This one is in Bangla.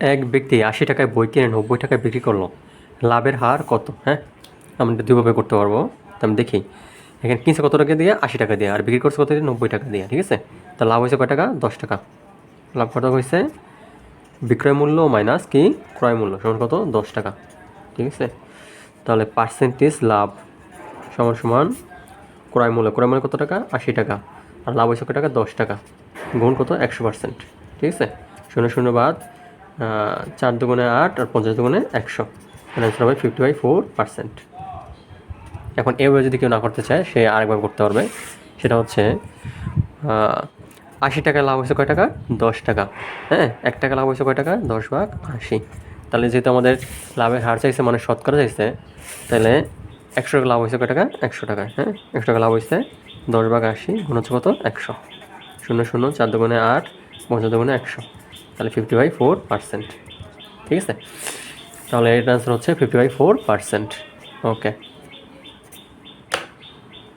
এক ব্যক্তি আশি টাকায় বই কিনে নব্বই টাকায় বিক্রি করল। লাভের হার কত? হ্যাঁ? আমরা দুইভাবে করতে পারব। তো আমি দেখি। এখানে কিনছে কত টাকা দিয়ে? আশি টাকা দিয়ে। আর বিক্রি করছে কত দিয়ে? নব্বই টাকা দিয়ে, ঠিক আছে? তা লাভ হয়েছে কয় টাকা? দশ টাকা। লাভ কত হয়েছে? বিক্রয় মূল্য মাইনাস কি? ক্রয় মূল্য সমান কত? দশ টাকা, ঠিক আছে? তাহলে পার্সেন্টেজ লাভ সমান সমান ক্রয় মূল্য। ক্রয় মূল্য কত টাকা? আশি টাকা। আর লাভ হয়েছে কত টাকা? দশ টাকা। গুণ কত? একশো পার্সেন্ট ঠিক আছে? শূন্য শূন্য বাদ চার দুগুণে আট আর পঞ্চাশ দুগুণে একশো। অ্যান্সার হবে ফিফটি বাই ফোর পার্সেন্ট এখন এভাবে যদি কেউ না করতে চায়, সে আরেকবার করতে পারবে। সেটা হচ্ছে আশি টাকায় লাভ হয়েছে কয় টাকা? দশ টাকা। হ্যাঁ এক টাকা লাভ হয়েছে কয় টাকা? দশ ভাগ আশি। তাহলে যেহেতু আমাদের লাভের হার চাইছে মানে শতকরা চাইছে, তাহলে একশো টাকা লাভ হয়েছে কয় টাকা? একশো টাকা। হ্যাঁ একশো টাকা লাভ হয়েছে দশ ভাগ আশি, গুণ হচ্ছে কত? একশো। শূন্য শূন্য, চার দুগুণে আট, পঞ্চাশ দুগুণে একশো। তাহলে ফিফটি বাই ফোর পার্সেন্ট ঠিক আছে? তাহলে এটার আনসার হচ্ছে fifty by four percent okay